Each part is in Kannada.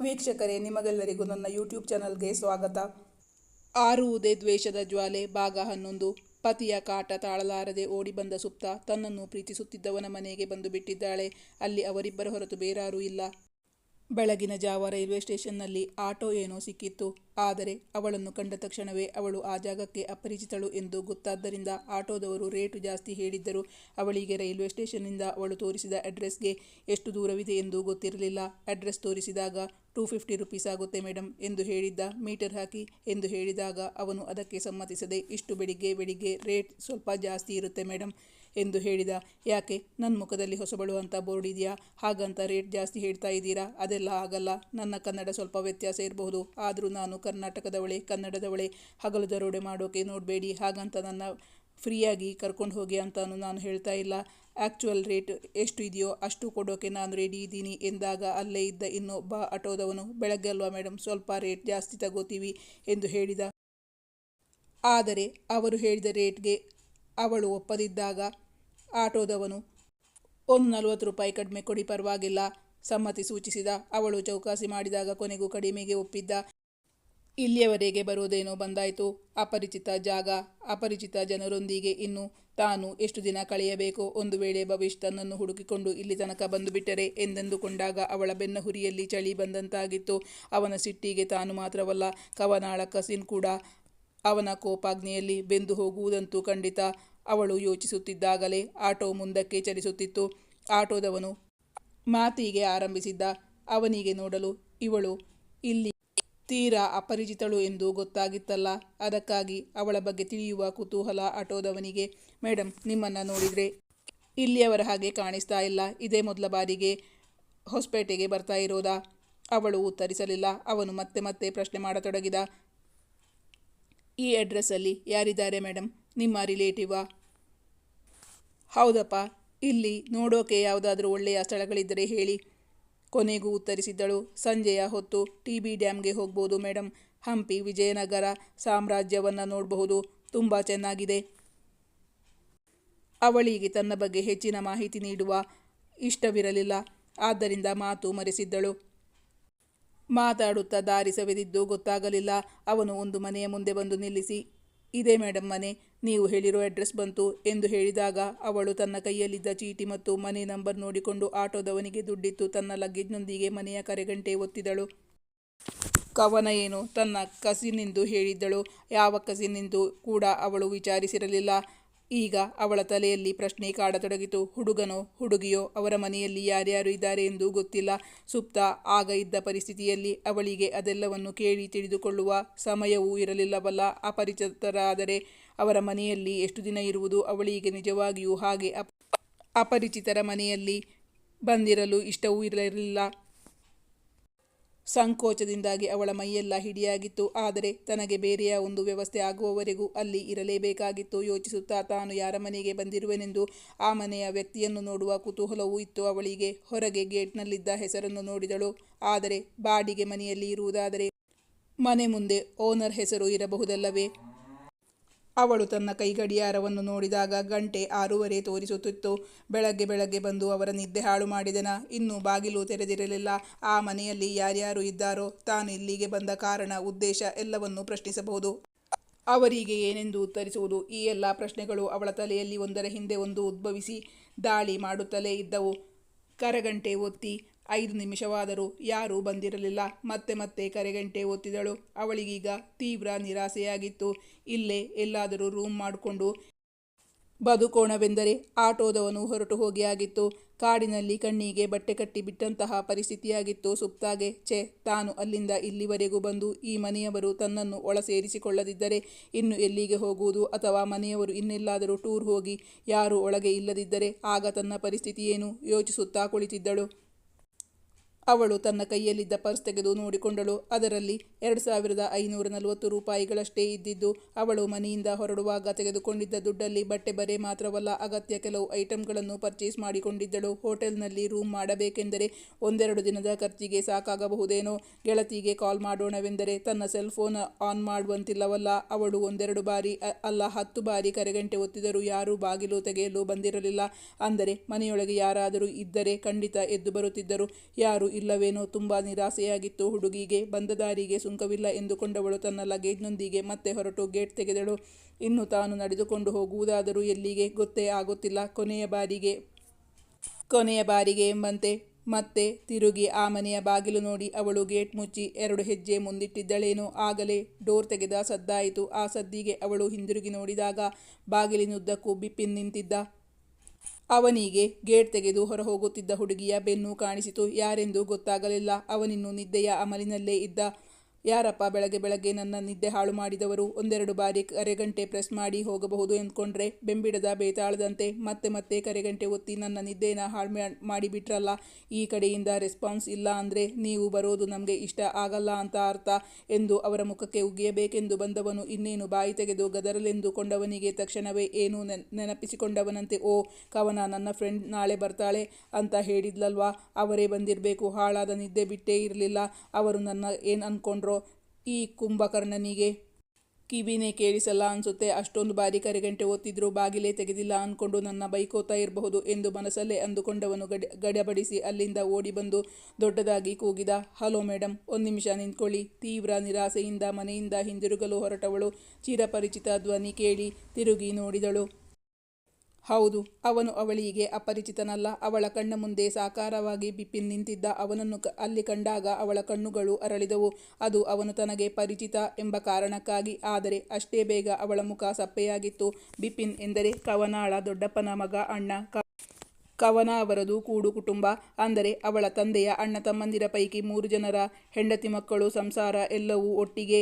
ವೀಕ್ಷಕರೇ, ನಿಮಗೆಲ್ಲರಿಗೂ ನನ್ನ ಯೂಟ್ಯೂಬ್ ಚಾನಲ್ಗೆ ಸ್ವಾಗತ. ಆರುವುದೇ ದ್ವೇಷದ ಜ್ವಾಲೆ, ಭಾಗ ಹನ್ನೊಂದು. ಪತಿಯ ಕಾಟ ತಾಳಲಾರದೆ ಓಡಿ ಬಂದ ಸುಪ್ತ ತನ್ನನ್ನು ಪ್ರೀತಿಸುತ್ತಿದ್ದವನ ಮನೆಗೆ ಬಂದು ಬಿಟ್ಟಿದ್ದಾಳೆ. ಅಲ್ಲಿ ಅವರಿಬ್ಬರ ಹೊರತು ಬೇರಾರೂ ಇಲ್ಲ. ಬೆಳಗಿನ ಜಾವ ರೈಲ್ವೆ ಸ್ಟೇಷನ್ನಲ್ಲಿ ಆಟೋ ಏನೋ ಸಿಕ್ಕಿತ್ತು. ಆದರೆ ಅವಳನ್ನು ಕಂಡ ತಕ್ಷಣವೇ ಅವಳು ಆ ಜಾಗಕ್ಕೆ ಅಪರಿಚಿತಳು ಎಂದು ಗೊತ್ತಾದ್ದರಿಂದ ಆಟೋದವರು ರೇಟು ಜಾಸ್ತಿ ಹೇಳಿದ್ದರು. ಅವಳಿಗೆ ರೈಲ್ವೆ ಸ್ಟೇಷನ್ನಿಂದ ಅವಳು ತೋರಿಸಿದ ಅಡ್ರೆಸ್ಗೆ ಎಷ್ಟು ದೂರವಿದೆ ಎಂದು ಗೊತ್ತಿರಲಿಲ್ಲ. ಅಡ್ರೆಸ್ ತೋರಿಸಿದಾಗ ಟೂ ಫಿಫ್ಟಿ ರುಪೀಸ್ ಆಗುತ್ತೆ ಮೇಡಮ್ ಎಂದು ಹೇಳಿದ್ದ. ಮೀಟರ್ ಹಾಕಿ ಎಂದು ಹೇಳಿದಾಗ ಅವನು ಅದಕ್ಕೆ ಸಮ್ಮತಿಸದೆ ಇಷ್ಟು ಬೆಳಿಗ್ಗೆ ಬೆಳಿಗ್ಗೆ ರೇಟ್ ಸ್ವಲ್ಪ ಜಾಸ್ತಿ ಇರುತ್ತೆ ಮೇಡಮ್ ಎಂದು ಹೇಳಿದ. ಯಾಕೆ? ನನ್ನ ಮುಖದಲ್ಲಿ ಹೊಸಬಳು ಅಂತ ಬೋರ್ಡ್ ಇದೆಯಾ? ಹಾಗಂತ ರೇಟ್ ಜಾಸ್ತಿ ಹೇಳ್ತಾ ಇದ್ದೀರಾ? ಅದೆಲ್ಲ ಆಗಲ್ಲ. ನನ್ನ ಕನ್ನಡ ಸ್ವಲ್ಪ ವ್ಯತ್ಯಾಸ ಇರಬಹುದು. ಆದರೂ ನಾನು ಕರ್ನಾಟಕದವಳೆ ಕನ್ನಡದವಳೆ ಹಗಲು ದರೋಡೆ ಮಾಡೋಕೆ ನೋಡಬೇಡಿ. ಹಾಗಂತ ನನ್ನ ಫ್ರೀಯಾಗಿ ಕರ್ಕೊಂಡು ಹೋಗಿ ಅಂತಾನು ನಾನು ಹೇಳ್ತಾ ಇಲ್ಲ. ಆ್ಯಕ್ಚುವಲ್ ರೇಟ್ ಎಷ್ಟು ಇದೆಯೋ ಅಷ್ಟು ಕೊಡೋಕೆ ನಾನು ರೆಡಿ ಇದ್ದೀನಿ ಎಂದಾಗ ಅಲ್ಲೇ ಇದ್ದ ಇನ್ನೊಬ್ಬ ಆಟೋದವನು ಬೆಳಗ್ಗೆ ಅಲ್ವಾ ಮೇಡಮ್ ಸ್ವಲ್ಪ ರೇಟ್ ಜಾಸ್ತಿ ತಗೋತೀವಿ ಎಂದು ಹೇಳಿದ. ಆದರೆ ಅವರು ಹೇಳಿದ ರೇಟ್ಗೆ ಅವಳು ಒಪ್ಪದಿದ್ದಾಗ ಆಟೋದವನು. ಒಂದು ನಲವತ್ತು ರೂಪಾಯಿ ಕಡಿಮೆ ಕೊಡಿ ಪರವಾಗಿಲ್ಲ, ಸಮ್ಮತಿ ಸೂಚಿಸಿದ. ಅವಳು ಚೌಕಾಸಿ ಮಾಡಿದಾಗ ಕೊನೆಗೂ ಕಡಿಮೆಗೆ ಒಪ್ಪಿದ್ದ. ಇಲ್ಲಿಯವರೆಗೆ ಬರೋದೇನೋ ಬಂದಾಯಿತು. ಅಪರಿಚಿತ ಜಾಗ, ಅಪರಿಚಿತ ಜನರೊಂದಿಗೆ ಇನ್ನು ತಾನು ಎಷ್ಟು ದಿನ ಕಳೆಯಬೇಕು ಒಂದು ವೇಳೆ ಭವಿಷ್ಯ ತನ್ನನ್ನು ಹುಡುಕಿಕೊಂಡು ಇಲ್ಲಿ ತನಕ ಬಂದು ಬಿಟ್ಟರೆ ಎಂದೆಂದುಕೊಂಡಾಗ ಅವಳ ಬೆನ್ನ ಹುರಿಯಲ್ಲಿ ಚಳಿ ಬಂದಂತಾಗಿತ್ತು. ಅವನ ಸಿಟ್ಟಿಗೆ ತಾನು ಮಾತ್ರವಲ್ಲ, ಕವನಾಳ ಕಸಿನ್ ಕೂಡ ಅವನ ಕೋಪಾಗ್ನಿಯಲ್ಲಿ ಬೆಂದು ಹೋಗುವುದಂತೂ ಖಂಡಿತ. ಅವಳು ಯೋಚಿಸುತ್ತಿದ್ದಾಗಲೇ ಆಟೋ ಮುಂದಕ್ಕೆ ಚಲಿಸುತ್ತಿತ್ತು. ಆಟೋದವನು ಮಾತಿಗೆ ಆರಂಭಿಸಿದ್ದ, ಅವನಿಗೆ ನೋಡಲು ಇವಳು ಇಲ್ಲಿ ತೀರಾ ಅಪರಿಚಿತಳು ಎಂದು ಗೊತ್ತಾಗಿತ್ತಲ್ಲ. ಅದಕ್ಕಾಗಿ ಅವಳ ಬಗ್ಗೆ ತಿಳಿಯುವ ಕುತೂಹಲ ಆಟೋದವನಿಗೆ ಮೇಡಮ್ ನಿಮ್ಮನ್ನು ನೋಡಿದರೆ ಇಲ್ಲಿಯವರ ಹಾಗೆ ಕಾಣಿಸ್ತಾ ಇಲ್ಲ. ಇದೇ ಮೊದಲ ಬಾರಿಗೆ ಹೊಸಪೇಟೆಗೆ ಬರ್ತಾ ಇರೋದಾ? ಅವಳು ಉತ್ತರಿಸಲಿಲ್ಲ. ಅವನು ಮತ್ತೆ ಮತ್ತೆ ಪ್ರಶ್ನೆ ಮಾಡತೊಡಗಿದ, ಈ ಅಡ್ರೆಸ್ಸಲ್ಲಿ ಯಾರಿದ್ದಾರೆ ಮೇಡಮ್ ನಿಮ್ಮ ರಿಲೇಟಿವಾ? ಹೌದಪ್ಪ, ಇಲ್ಲಿ ನೋಡೋಕೆ ಯಾವುದಾದ್ರೂ ಒಳ್ಳೆಯ ಸ್ಥಳಗಳಿದ್ದರೆ ಹೇಳಿ. ಕೊನೆಗೂ ಉತ್ತರಿಸಿದ್ದಳು. ಸಂಜೆಯ ಹೊತ್ತು ಟಿ ಬಿ ಡ್ಯಾಮ್ಗೆ ಹೋಗ್ಬೋದು ಮೇಡಮ್ ಹಂಪಿ, ವಿಜಯನಗರ ಸಾಮ್ರಾಜ್ಯವನ್ನು ನೋಡಬಹುದು. ತುಂಬ ಚೆನ್ನಾಗಿದೆ. ಅವಳಿಗೆ ತನ್ನ ಬಗ್ಗೆ ಹೆಚ್ಚಿನ ಮಾಹಿತಿ ನೀಡುವ ಇಷ್ಟವಿರಲಿಲ್ಲ. ಆದ್ದರಿಂದ ಮಾತು ಮರೆಸಿದ್ದಳು. ಮಾತಾಡುತ್ತಾ ದಾರಿ ಸವೆದಿದ್ದು ಗೊತ್ತಾಗಲಿಲ್ಲ. ಅವನು ಒಂದು ಮನೆಯ ಮುಂದೆ ಬಂದು ನಿಲ್ಲಿಸಿ ಇದೇ ಮೇಡಮ್ ಮನೆ, ನೀವು ಹೇಳಿರೋ ಅಡ್ರೆಸ್ ಬಂತು ಎಂದು ಹೇಳಿದಾಗ ಅವಳು ತನ್ನ ಕೈಯಲ್ಲಿದ್ದ ಚೀಟಿ ಮತ್ತು ಮನೆ ನಂಬರ್ ನೋಡಿಕೊಂಡು ಆಟೋದವನಿಗೆ ದುಡ್ಡಿತ್ತು ತನ್ನ ಲಗೇಜ್ನೊಂದಿಗೆ ಮನೆಯ ಕರೆಗಂಟೆ ಒತ್ತಿದಳು. ಕವನ ಏನು? ತನ್ನ ಕಸಿನೆಂದು ಹೇಳಿದ್ದಳು. ಯಾವ ಕಸಿನೆಂದು ಕೂಡ ಅವಳು ವಿಚಾರಿಸಿರಲಿಲ್ಲ. ಈಗ ಅವಳ ತಲೆಯಲ್ಲಿ ಪ್ರಶ್ನೆ ಕಾಡತೊಡಗಿತು. ಹುಡುಗನೋ, ಹುಡುಗಿಯೋ, ಅವರ ಮನೆಯಲ್ಲಿ ಯಾರ್ಯಾರು ಇದ್ದಾರೆ ಎಂದು ಗೊತ್ತಿಲ್ಲ. ಸುಪ್ತ ಆಗ ಇದ್ದ ಪರಿಸ್ಥಿತಿಯಲ್ಲಿ ಅವಳಿಗೆ ಅದೆಲ್ಲವನ್ನು ಕೇಳಿ ತಿಳಿದುಕೊಳ್ಳುವ ಸಮಯವೂ ಇರಲಿಲ್ಲವಲ್ಲ. ಅಪರಿಚಿತರಾದರೆ ಅವರ ಮನೆಯಲ್ಲಿ ಎಷ್ಟು ದಿನ ಇರುವುದು, ಅವಳಿಗೆ ನಿಜವಾಗಿಯೂ ಹಾಗೆ ಅಪ್, ಅಪರಿಚಿತರ ಮನೆಯಲ್ಲಿ ಬಂದಿರಲು ಇಷ್ಟವೂ ಇರಲಿಲ್ಲ. ಸಂಕೋಚದಿಂದಾಗಿ ಅವಳ ಮೈಯೆಲ್ಲ ಹಿಡಿಯಾಗಿತ್ತು. ಆದರೆ ತನಗೆ ಬೇರೆಯ ಒಂದು ವ್ಯವಸ್ಥೆ ಆಗುವವರೆಗೂ ಅಲ್ಲಿ ಇರಲೇಬೇಕಾಗಿತ್ತು. ಯೋಚಿಸುತ್ತಾ ತಾನು ಯಾರ ಮನೆಗೆ ಬಂದಿರುವೆನೆಂದು ಆ ಮನೆಯ ವ್ಯಕ್ತಿಯನ್ನು ನೋಡುವ ಕುತೂಹಲವೂ ಇತ್ತು ಅವಳಿಗೆ. ಹೊರಗೆ ಗೇಟ್ನಲ್ಲಿದ್ದ ಹೆಸರನ್ನು ನೋಡಿದಳು. ಆದರೆ ಬಾಡಿಗೆ ಮನೆಯಲ್ಲಿ ಇರುವುದಾದರೆ ಮನೆ ಮುಂದೆ ಓನರ್ ಹೆಸರು ಇರಬಹುದಲ್ಲವೇ? ಅವಳು ತನ್ನ ಕೈಗಡಿಯಾರವನ್ನು ನೋಡಿದಾಗ ಗಂಟೆ ಆರೂವರೆ ತೋರಿಸುತ್ತಿತ್ತು. ಬೆಳಗ್ಗೆ ಬೆಳಗ್ಗೆ ಬಂದು ಅವರ ನಿದ್ದೆ ಹಾಳು ಮಾಡಿದನ? ಇನ್ನೂ ಬಾಗಿಲು ತೆರೆದಿರಲಿಲ್ಲ. ಆ ಮನೆಯಲ್ಲಿ ಯಾರ್ಯಾರು ಇದ್ದಾರೋ ತಾನು ಇಲ್ಲಿಗೆ ಬಂದ ಕಾರಣ ಉದ್ದೇಶ ಎಲ್ಲವನ್ನೂ ಪ್ರಶ್ನಿಸಬಹುದು. ಅವರಿಗೆ ಏನೆಂದು ಉತ್ತರಿಸುವುದು? ಈ ಎಲ್ಲ ಪ್ರಶ್ನೆಗಳು ಅವಳ ತಲೆಯಲ್ಲಿ ಒಂದರ ಹಿಂದೆ ಒಂದು ಉದ್ಭವಿಸಿ ದಾಳಿ ಮಾಡುತ್ತಲೇ ಇದ್ದವು. ಕರಗಂಟೆ ಒತ್ತಿ ಐದು ನಿಮಿಷವಾದರೂ ಯಾರೂ ಬಂದಿರಲಿಲ್ಲ. ಮತ್ತೆ ಮತ್ತೆ ಕರೆಗಂಟೆ ಒತ್ತಿದಳು ಅವಳಿಗೀಗ ತೀವ್ರ ನಿರಾಸೆಯಾಗಿತ್ತು. ಇಲ್ಲೇ ಎಲ್ಲಾದರೂ ರೂಮ್ ಮಾಡಿಕೊಂಡು ಬದುಕೋಣವೆಂದರೆ ಆಟೋದವನು ಹೊರಟು ಹೋಗಿ ಆಗಿತ್ತು ಕಾಡಿನಲ್ಲಿ ಕಣ್ಣಿಗೆ ಬಟ್ಟೆ ಕಟ್ಟಿ ಬಿಟ್ಟಂತಹ ಪರಿಸ್ಥಿತಿಯಾಗಿತ್ತು ಸುಪ್ತಾಗೆ. ಛೆ, ತಾನು ಅಲ್ಲಿಂದ ಇಲ್ಲಿವರೆಗೂ ಬಂದು ಈ ಮನೆಯವರು ತನ್ನನ್ನು ಒಳ ಸೇರಿಸಿಕೊಳ್ಳದಿದ್ದರೆ ಇನ್ನು ಎಲ್ಲಿಗೆ ಹೋಗುವುದು? ಅಥವಾ ಮನೆಯವರು ಇನ್ನೆಲ್ಲಾದರೂ ಟೂರ್ ಹೋಗಿ ಯಾರೂ ಒಳಗೆ ಇಲ್ಲದಿದ್ದರೆ ಆಗ ತನ್ನ ಪರಿಸ್ಥಿತಿ ಏನು? ಯೋಚಿಸುತ್ತಾ ಕುಳಿತಿದ್ದಳು. ಅವಳು ತನ್ನ ಕೈಯಲ್ಲಿದ್ದ ಪರ್ಸ್ ತೆಗೆದು ನೋಡಿಕೊಂಡಳು. ಅದರಲ್ಲಿ ಎರಡು ಸಾವಿರದ ಐನೂರ ನಲವತ್ತು ರೂಪಾಯಿಗಳಷ್ಟೇ ಇದ್ದಿದ್ದು, ಅವಳು ಮನೆಯಿಂದ ಹೊರಡುವಾಗ ತೆಗೆದುಕೊಂಡಿದ್ದ ದುಡ್ಡಲ್ಲಿ ಬಟ್ಟೆ ಬರೆ ಮಾತ್ರವಲ್ಲ, ಅಗತ್ಯ ಕೆಲವು ಐಟಂಗಳನ್ನು ಪರ್ಚೇಸ್ ಮಾಡಿಕೊಂಡಿದ್ದಳು. ಹೋಟೆಲ್ನಲ್ಲಿ ರೂಮ್ ಮಾಡಬೇಕೆಂದರೆ ಒಂದೆರಡು ದಿನದ ಖರ್ಚಿಗೆ ಸಾಕಾಗಬಹುದೇನೋ? ಗೆಳತಿಗೆ ಕಾಲ್ ಮಾಡೋಣವೆಂದರೆ ತನ್ನ ಸೆಲ್ ಫೋನ್ ಆನ್ ಮಾಡುವಂತಿಲ್ಲವಲ್ಲ? ಅವಳು ಒಂದೆರಡು ಬಾರಿ ಅಲ್ಲ, ಹತ್ತು ಬಾರಿ ಕರೆಗಂಟೆ ಒತ್ತಿದರೂ ಯಾರೂ ಬಾಗಿಲು ತೆಗೆಯಲು ಬಂದಿರಲಿಲ್ಲ. ಅಂದರೆ ಮನೆಯೊಳಗೆ ಯಾರಾದರೂ ಇದ್ದರೆ ಖಂಡಿತ ಎದ್ದು ಬರುತ್ತಿದ್ದರು. ಯಾರೂ ಇಲ್ಲವೇನೋ ತುಂಬ ನಿರಾಸೆಯಾಗಿತ್ತು. ಹುಡುಗಿಗೆ ಬಂದ ದಾರಿಗೆ ಸುಂಕವಿಲ್ಲ ಎಂದುಕೊಂಡವಳು ತನ್ನ ಲಗೇಜ್ನೊಂದಿಗೆ ಮತ್ತೆ ಹೊರಟು ಗೇಟ್ ತೆಗೆದಳು. ಇನ್ನು ತಾನು ನಡೆದುಕೊಂಡು ಹೋಗುವುದಾದರೂ ಎಲ್ಲಿಗೆ? ಗೊತ್ತೇ ಆಗುತ್ತಿಲ್ಲ. ಕೊನೆಯ ಬಾರಿಗೆ ಕೊನೆಯ ಬಾರಿಗೆ ಎಂಬಂತೆ ಮತ್ತೆ ತಿರುಗಿ ಆ ಮನೆಯ ಬಾಗಿಲು ನೋಡಿ ಅವಳು ಗೇಟ್ ಮುಚ್ಚಿ ಎರಡು ಹೆಜ್ಜೆ ಮುಂದಿಟ್ಟಿದ್ದಳೇನೋ ಆಗಲೇ ಡೋರ್ ತೆಗೆದ ಸದ್ದಾಯಿತು. ಆ ಸದ್ದಿಗೆ ಅವಳು ಹಿಂದಿರುಗಿ ನೋಡಿದಾಗ ಬಾಗಿಲಿನುದ್ದಕ್ಕೂ ಬಿಪಿನ್ ನಿಂತಿದ್ದ. ಅವನಿಗೆ ಗೇಟ್ ತೆಗೆದು ಹೊರ ಹೋಗುತ್ತಿದ್ದ ಹುಡುಗಿಯ ಬೆನ್ನು ಕಾಣಿಸಿತು. ಯಾರೆಂದು ಗೊತ್ತಾಗಲಿಲ್ಲ. ಅವನಿನ್ನು ನಿದ್ದೆಯ ಅಮಲಿನಲ್ಲೇ ಇದ್ದ ಯಾರಪ್ಪ ಬೆಳಗ್ಗೆ ಬೆಳಗ್ಗೆ ನನ್ನ ನಿದ್ದೆ ಹಾಳು ಮಾಡಿದವರು? ಒಂದೆರಡು ಬಾರಿ ಕರೆಗಂಟೆ ಪ್ರೆಸ್ ಮಾಡಿ ಹೋಗಬಹುದು ಎಂದ್ಕೊಂಡ್ರೆ ಬೆಂಬಿಡದ ಬೇತಾಳದಂತೆ ಮತ್ತೆ ಮತ್ತೆ ಕರೆಗಂಟೆ ಒತ್ತಿ ನನ್ನ ನಿದ್ದೆನ ಹಾಳು ಮಾಡಿಬಿಟ್ರಲ್ಲ, ಈ ಕಡೆಯಿಂದ ರೆಸ್ಪಾನ್ಸ್ ಇಲ್ಲ ಅಂದರೆ ನೀವು ಬರೋದು ನಮಗೆ ಇಷ್ಟ ಆಗಲ್ಲ ಅಂತ ಅರ್ಥ ಎಂದು ಅವರ ಮುಖಕ್ಕೆ ಉಗಿಯಬೇಕೆಂದು ಬಂದವನು ಇನ್ನೇನು ಬಾಯಿ ತೆಗೆದು ಗದರಲೆಂದುಕೊಂಡವನಿಗೆ ತಕ್ಷಣವೇ ಏನು ನೆನ್ ನೆನಪಿಸಿಕೊಂಡವನಂತೆ, ಓ ಕವನ ನನ್ನ ಫ್ರೆಂಡ್ ನಾಳೆ ಬರ್ತಾಳೆ ಅಂತ ಹೇಳಿದ್ಲಲ್ವಾ? ಅವರೇ ಬಂದಿರಬೇಕು, ಹಾಳಾದ ನಿದ್ದೆ ಬಿಟ್ಟೇ ಇರಲಿಲ್ಲ. ಅವರು ನನ್ನ ಏನು ಅಂದ್ಕೊಂಡ್ರೋ ಈ ಕುಂಭಕರ್ಣನಿಗೆ. ಕಿವಿನೇ ಕೇಳಿಸಲ್ಲ ಅನಿಸುತ್ತೆ, ಅಷ್ಟೊಂದು ಬಾರಿ ಕರೆಗಂಟೆ ಓದ್ತಿದ್ರು, ಬಾಗಿಲೇ ತೆಗೆದಿಲ್ಲ ಅಂದ್ಕೊಂಡು ನನ್ನ ಬೈಕೋತಾ ಇರಬಹುದು ಎಂದು ಮನಸ್ಸಲ್ಲೇ ಅಂದುಕೊಂಡವನು ಗಡಿ, ಗಡಬಡಿಸಿ ಅಲ್ಲಿಂದ ಓಡಿ ಬಂದು ದೊಡ್ಡದಾಗಿ ಕೂಗಿದ. ಹಲೋ ಮೇಡಮ್ ಒಂದು ನಿಮಿಷ ನಿಂತ್ಕೊಳ್ಳಿ. ತೀವ್ರ ನಿರಾಸೆಯಿಂದ ಮನೆಯಿಂದ ಹಿಂದಿರುಗಲು ಹೊರಟವಳು. ಚಿರಪರಿಚಿತ ಧ್ವನಿ ಕೇಳಿ ತಿರುಗಿ ನೋಡಿದಳು. ಹೌದು, ಅವನು ಅವಳಿಗೆ ಅಪರಿಚಿತನಲ್ಲ. ಅವಳ ಕಣ್ಣ ಮುಂದೆ ಸಾಕಾರವಾಗಿ ಬಿಪಿನ್ ನಿಂತಿದ್ದ ಅವನನ್ನು ಅಲ್ಲಿ ಕಂಡಾಗ ಅವಳ ಕಣ್ಣುಗಳು ಅರಳಿದವು. ಅದು ಅವನು ತನಗೆ ಪರಿಚಿತ ಎಂಬ ಕಾರಣಕ್ಕಾಗಿ, ಆದರೆ ಅಷ್ಟೇ ಬೇಗ ಅವಳ ಮುಖ ಸಪ್ಪೆಯಾಗಿತ್ತು. ಬಿಪಿನ್ ಎಂದರೆ ಕವನಾಳ ದೊಡ್ಡಪ್ಪನ ಮಗ ಅಣ್ಣ. ಕವನ ಅವರದು ಕೂಡು ಕುಟುಂಬ. ಅಂದರೆ ಅವಳ ತಂದೆಯ ಅಣ್ಣ ತಮ್ಮಂದಿರ ಪೈಕಿ ಮೂರು ಜನರ ಹೆಂಡತಿ ಮಕ್ಕಳು, ಸಂಸಾರ ಎಲ್ಲವೂ ಒಟ್ಟಿಗೆ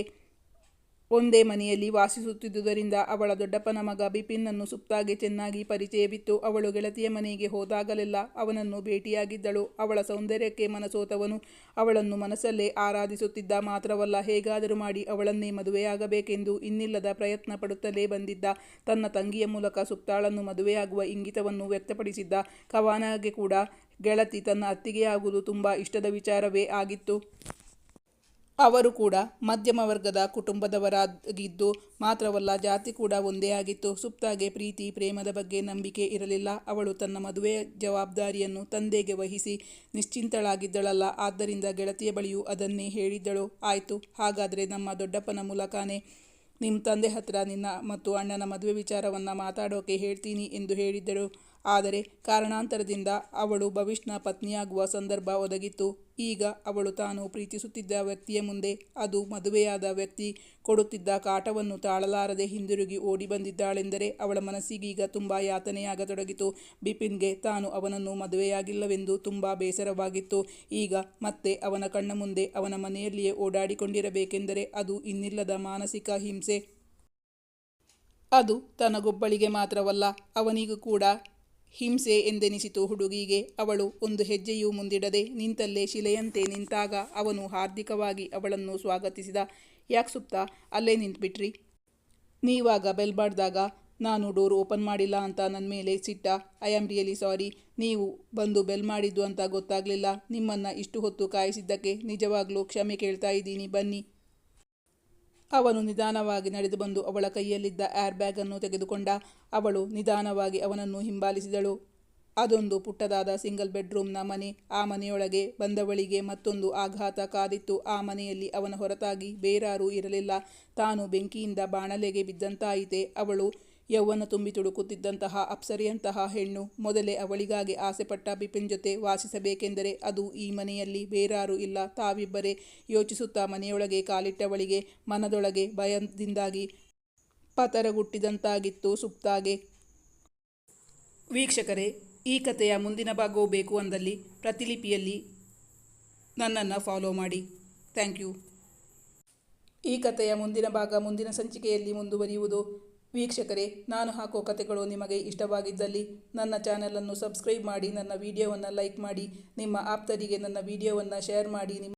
ಒಂದೇ ಮನೆಯಲ್ಲಿ ವಾಸಿಸುತ್ತಿದ್ದುದರಿಂದ ಅವಳ ದೊಡ್ಡಪ್ಪನ ಮಗ ಬಿಪಿನ್ನನ್ನು ಸುಪ್ತಾಗೆ ಚೆನ್ನಾಗಿ ಪರಿಚಯವಿತ್ತು. ಅವಳು ಗೆಳತಿಯ ಮನೆಗೆ ಹೋದಾಗಲೆಲ್ಲ ಅವನನ್ನು ಭೇಟಿಯಾಗಿದ್ದಳು. ಅವಳ ಸೌಂದರ್ಯಕ್ಕೆ ಮನಸೋತವನು ಅವಳನ್ನು ಮನಸ್ಸಲ್ಲೇ ಆರಾಧಿಸುತ್ತಿದ್ದ ಮಾತ್ರವಲ್ಲ, ಹೇಗಾದರೂ ಮಾಡಿ ಅವಳನ್ನೇ ಮದುವೆಯಾಗಬೇಕೆಂದು ಇನ್ನಿಲ್ಲದ ಪ್ರಯತ್ನ ಪಡುತ್ತಲೇ ಬಂದಿದ್ದ. ತನ್ನ ತಂಗಿಯ ಮೂಲಕ ಸುಪ್ತಾಳನ್ನು ಮದುವೆಯಾಗುವ ಇಂಗಿತವನ್ನು ವ್ಯಕ್ತಪಡಿಸಿದ್ದ ಕವಾನಾಗೆ ಕೂಡ ಗೆಳತಿ ತನ್ನ ಅತ್ತಿಗೆಯಾಗುವುದು ತುಂಬ ಇಷ್ಟದ ವಿಚಾರವೇ ಆಗಿತ್ತು. ಅವರು ಕೂಡ ಮಧ್ಯಮ ವರ್ಗದ ಕುಟುಂಬದವರಾಗಿದ್ದು ಮಾತ್ರವಲ್ಲ, ಜಾತಿ ಕೂಡ ಒಂದೇ ಆಗಿತ್ತು. ಸುಪ್ತಾಗೆ ಪ್ರೀತಿ, ಪ್ರೇಮದ ಬಗ್ಗೆ ನಂಬಿಕೆ ಇರಲಿಲ್ಲ. ಅವಳು ತನ್ನ ಮದುವೆ ಜವಾಬ್ದಾರಿಯನ್ನು ತಂದೆಗೆ ವಹಿಸಿ ನಿಶ್ಚಿಂತಳಾಗಿದ್ದಳಲ್ಲ. ಆದ್ದರಿಂದ ಗೆಳತಿಯ ಬಳಿಯೂ ಅದನ್ನೇ ಹೇಳಿದ್ದಳು. ಆಯಿತು, ಹಾಗಾದರೆ ನಮ್ಮ ದೊಡ್ಡಪ್ಪನ ಮೂಲಕನೇ ನಿಮ್ಮ ತಂದೆ ಹತ್ರ ನಿನ್ನ ಮತ್ತು ಅಣ್ಣನ ಮದುವೆ ವಿಚಾರವನ್ನು ಮಾತಾಡೋಕೆ ಹೇಳ್ತೀನಿ ಎಂದು ಹೇಳಿದ್ದಳು. ಆದರೆ ಕಾರಣಾಂತರದಿಂದ ಅವಳು ಭವಿಷ್ಣ ಪತ್ನಿಯಾಗುವ ಸಂದರ್ಭ ಒದಗಿತ್ತು ಈಗ ಅವಳು ತಾನು ಪ್ರೀತಿಸುತ್ತಿದ್ದ ವ್ಯಕ್ತಿಯ ಮುಂದೆ ಅದು ಮದುವೆಯಾದ ವ್ಯಕ್ತಿ ಕೊಡುತ್ತಿದ್ದ ಕಾಟವನ್ನು ತಾಳಲಾರದೆ ಹಿಂದಿರುಗಿ ಓಡಿ ಬಂದಿದ್ದಾಳೆಂದರೆ ಅವಳ ಮನಸ್ಸಿಗೀಗ ತುಂಬ ಯಾತನೆಯಾಗತೊಡಗಿತು. ಬಿಪಿನ್ಗೆ ತಾನು ಅವನನ್ನು ಮದುವೆಯಾಗಿಲ್ಲವೆಂದು ತುಂಬ ಬೇಸರವಾಗಿತ್ತು. ಈಗ ಮತ್ತೆ ಅವನ ಕಣ್ಣ ಮುಂದೆ ಅವನ ಮನೆಯಲ್ಲಿಯೇ ಓಡಾಡಿಕೊಂಡಿರಬೇಕೆಂದರೆ ಅದು ಇನ್ನಿಲ್ಲದ ಮಾನಸಿಕ ಹಿಂಸೆ. ಅದು ತನಗೊಬ್ಬಳಿಗೆ ಮಾತ್ರವಲ್ಲ, ಅವನಿಗೂ ಕೂಡ ಹಿಂಸೆ ಎಂದೆನಿಸಿತು ಹುಡುಗಿಗೆ. ಅವಳು ಒಂದು ಹೆಜ್ಜೆಯೂ ಮುಂದಿಡದೆ ನಿಂತಲ್ಲೇ ಶಿಲೆಯಂತೆ ನಿಂತಾಗ ಅವನು ಹಾರ್ದಿಕವಾಗಿ ಅವಳನ್ನು ಸ್ವಾಗತಿಸಿದ. ಯಾಕೆ ಸುಪ್ತ, ಅಲ್ಲೇ ನಿಂತ್ಬಿಟ್ರಿ? ನೀವಾಗ ಬೆಲ್ ಬಾಡ್ದಾಗ ನಾನು ಡೋರ್ ಓಪನ್ ಮಾಡಿಲ್ಲ ಅಂತ ನನ್ನ ಮೇಲೆ ಸಿಟ್ಟ. I am really sorry. ನೀವು ಬಂದು ಬೆಲ್ ಮಾಡಿದ್ದು ಅಂತ ಗೊತ್ತಾಗಲಿಲ್ಲ. ನಿಮ್ಮನ್ನು ಇಷ್ಟು ಹೊತ್ತು ಕಾಯಿಸಿದ್ದಕ್ಕೆ ನಿಜವಾಗ್ಲೂ ಕ್ಷಮೆ ಕೇಳ್ತಾ ಇದ್ದೀನಿ. ಬನ್ನಿ. ಅವನು ನಿಧಾನವಾಗಿ ನಡೆದು ಬಂದು ಅವಳ ಕೈಯಲ್ಲಿದ್ದ ಏರ್ ಬ್ಯಾಗನ್ನು ತೆಗೆದುಕೊಂಡ ಅವಳು ನಿಧಾನವಾಗಿ ಅವನನ್ನು ಹಿಂಬಾಲಿಸಿದಳು. ಅದೊಂದು ಪುಟ್ಟದಾದ ಸಿಂಗಲ್ ಬೆಡ್ರೂಮ್ನ ಮನೆ. ಆ ಮನೆಯೊಳಗೆ ಬಂದವಳಿಗೆ ಮತ್ತೊಂದು ಆಘಾತ ಕಾದಿತ್ತು. ಆ ಮನೆಯಲ್ಲಿ ಅವನ ಹೊರತಾಗಿ ಬೇರಾರೂ ಇರಲಿಲ್ಲ. ತಾನು ಬೆಂಕಿಯಿಂದ ಬಾಣಲೆಗೆ ಬಿದ್ದಂತಾಯಿತೆ. ಅವಳು ಯೌವನ ತುಂಬಿ ತುಡುಕುತ್ತಿದ್ದಂತಹ ಅಪ್ಸರಿಯಂತಹ ಹೆಣ್ಣು ಮೊದಲೇ ಅವಳಿಗಾಗಿ ಆಸೆಪಟ್ಟ ಬಿಪಿನ್ ಜೊತೆ ವಾಸಿಸಬೇಕೆಂದರೆ ಅದು ಈ ಮನೆಯಲ್ಲಿ ಬೇರಾರು ಇಲ್ಲ. ತಾವಿಬ್ಬರೇ ಯೋಚಿಸುತ್ತಾ ಮನೆಯೊಳಗೆ ಕಾಲಿಟ್ಟವಳಿಗೆ ಮನದೊಳಗೆ ಭಯದಿಂದಾಗಿ ಪತರಗುಟ್ಟಿದಂತಾಗಿತ್ತು ಸುಪ್ತಾಗೆ. ವೀಕ್ಷಕರೇ, ಈ ಕಥೆಯ ಮುಂದಿನ ಭಾಗವು ಬೇಕು ಅಂದಲ್ಲಿ ಪ್ರತಿಲಿಪಿಯಲ್ಲಿ ನನ್ನನ್ನು ಫಾಲೋ ಮಾಡಿ. Thank you. ಈ ಕಥೆಯ ಮುಂದಿನ ಭಾಗ ಮುಂದಿನ ಸಂಚಿಕೆಯಲ್ಲಿ ಮುಂದುವರಿಯುವುದು ವೀಕ್ಷಕರೇ, ನಾನು ಹಾಕೋ ಕಥೆಗಳು ನಿಮಗೆ ಇಷ್ಟವಾಗಿದ್ದಲ್ಲಿ ನನ್ನ ಚಾನಲನ್ನು ಸಬ್ಸ್ಕ್ರೈಬ್ ಮಾಡಿ, ನನ್ನ ವಿಡಿಯೋವನ್ನು ಲೈಕ್ ಮಾಡಿ, ನಿಮ್ಮ ಆಪ್ತರಿಗೆ ನನ್ನ ವಿಡಿಯೋವನ್ನು ಶೇರ್ ಮಾಡಿ, ನಿಮ್ಮ